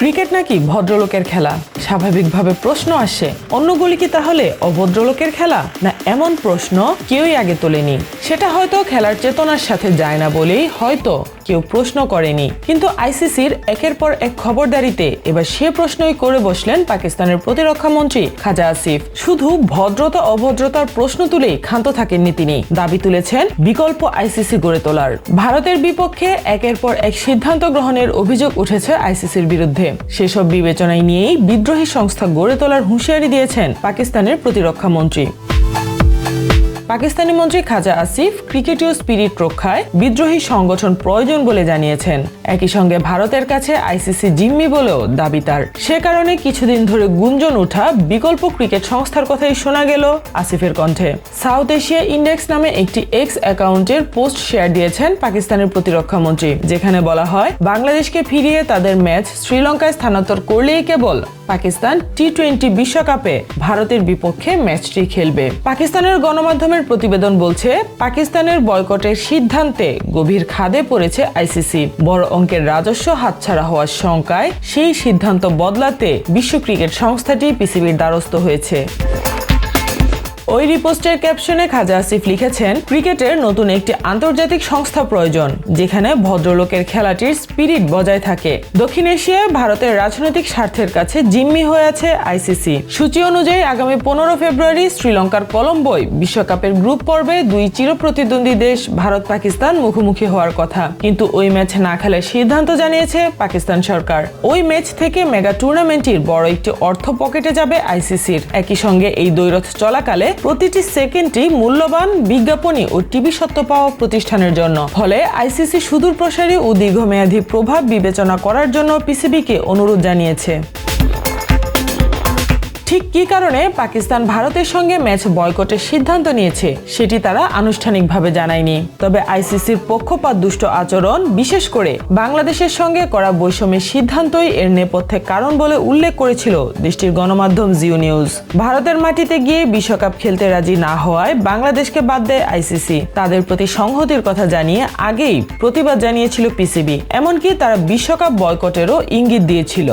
Cricket নাকি ভদ্রলোকের খেলা? স্বাভাবিকভাবে প্রশ্ন আসে, অন্যগুলি কি তাহলে অভদ্রলোকের খেলা? না এমন প্রশ্ন কেউই আগে তোলেনি। সেটা হয়তো খেলার চেতনার সাথে যায় না বলেই হয়তো কেউ প্রশ্ন করেনি। কিন্তু আইসিসির একের পর এক খবরদারিতে এবার সে প্রশ্নই করে বসলেন পাকিস্তানের প্রতিরক্ষা মন্ত্রী খাজা আসিফ। শুধু ভদ্রতা অভদ্রতার প্রশ্ন তুলেই ক্ষান্ত থাকেননি তিনি। দাবি তুলেছেন, বিকল্প আইসিসি গড়ে তোলার। ভারতের বিপক্ষে একের পর এক সিদ্ধান্ত গ্রহণের অভিযোগ উঠেছে আইসিসির বিরুদ্ধে। সেসব বিবেচনায় নিয়েই বিদ্রোহী সংস্থা গড়ে তোলার হুঁশিয়ারি দিয়েছেন পাকিস্তানের প্রতিরক্ষা মন্ত্রী। পাকিস্তানি মন্ত্রী খাজা আসিফ ক্রিকেটীয় স্পিরিট রক্ষায় বিদ্রোহী সংগঠন প্রয়োজন বলে জানিয়েছেন। একই সঙ্গে ভারতের কাছে আইসিসি জিম্মি বলেও দাবি তার। সে কারণে কিছুদিন ধরে গুঞ্জন ওঠা বিকল্প ক্রিকেট সংস্থার কথাই শোনা গেল আসিফের কণ্ঠে। সাউথ এশিয়া ইন্ডেক্স নামে একটি এক্স অ্যাকাউন্টের পোস্ট শেয়ার দিয়েছেন পাকিস্তানের প্রতিরক্ষা মন্ত্রী। যেখানে বলা হয়, বাংলাদেশকে ফিরিয়ে তাদের ম্যাচ শ্রীলঙ্কায় স্থানান্তর করলেই কেবল পাকিস্তান টি টোয়েন্টি বিশ্বকাপে ভারতের বিপক্ষে ম্যাচটি খেলবে। পাকিস্তানের গণমাধ্যমের প্রতিবেদন বলছে, পাকিস্তানের বয়কটের সিদ্ধান্তে গভীর খাদে পড়েছে আইসিসি। বড় অঙ্কের রাজস্ব হাতছাড়া হওয়ার শঙ্কায় সেই সিদ্ধান্ত বদলাতে বিশ্ব ক্রিকেট সংস্থাটি পিসিবির দ্বারস্থ হয়েছে। ওই রিপোস্টের ক্যাপশনে খাজা আসিফ লিখেছেন, ক্রিকেটের নতুন একটি আন্তর্জাতিক সংস্থা প্রয়োজন, যেখানে ভদ্রলোকের খেলাটির স্পিরিট বজায় থাকে। দক্ষিণ এশিয়ায় ভারতের রাজনৈতিক স্বার্থের কাছে জিম্মি হয়ে আছে আইসিসি সূচি অনুযায়ী আগামী পনেরো ফেব্রুয়ারি শ্রীলঙ্কার কলম্বোয় বিশ্বকাপের গ্রুপ পর্বে দুই চিরপ্রতিদ্বন্দ্বী দেশ ভারত পাকিস্তান মুখোমুখি হওয়ার কথা। কিন্তু ওই ম্যাচ না খেলার সিদ্ধান্ত জানিয়েছে পাকিস্তান সরকার। ওই ম্যাচ থেকে মেগা টুর্নামেন্টটির বড় একটি অর্থ পকেটে যাবে আইসিসির একই সঙ্গে এই দৈরথ চলাকালে প্রতিটি সেকেন্ডটি মূল্যবান বিজ্ঞাপনী ও টিভি সত্য পাওয়া প্রতিষ্ঠানের জন্য। ফলে আইসিসি সুদূর প্রসারী ও দীর্ঘমেয়াদী প্রভাব বিবেচনা করার জন্য পিসিবিকে অনুরোধ জানিয়েছে। ঠিক কী কারণে পাকিস্তান ভারতের সঙ্গে ম্যাচ বয়কটের সিদ্ধান্ত নিয়েছে, সেটি তারা আনুষ্ঠানিকভাবে জানায়নি। তবে আইসিসির পক্ষপাত দুষ্ট আচরণ, বিশেষ করে বাংলাদেশের সঙ্গে করা বৈষম্যের সিদ্ধান্তই এর নেপথ্যে কারণ বলে উল্লেখ করেছিল দেশটির গণমাধ্যম জিও নিউজ। ভারতের মাটিতে গিয়ে বিশ্বকাপ খেলতে রাজি না হওয়ায় বাংলাদেশকে বাদ দেয় আইসিসি। তাদের প্রতি সংহতির কথা জানিয়ে আগেই প্রতিবাদ জানিয়েছিল পিসিবি, এমনকি তারা বিশ্বকাপ বয়কটেরও ইঙ্গিত দিয়েছিল।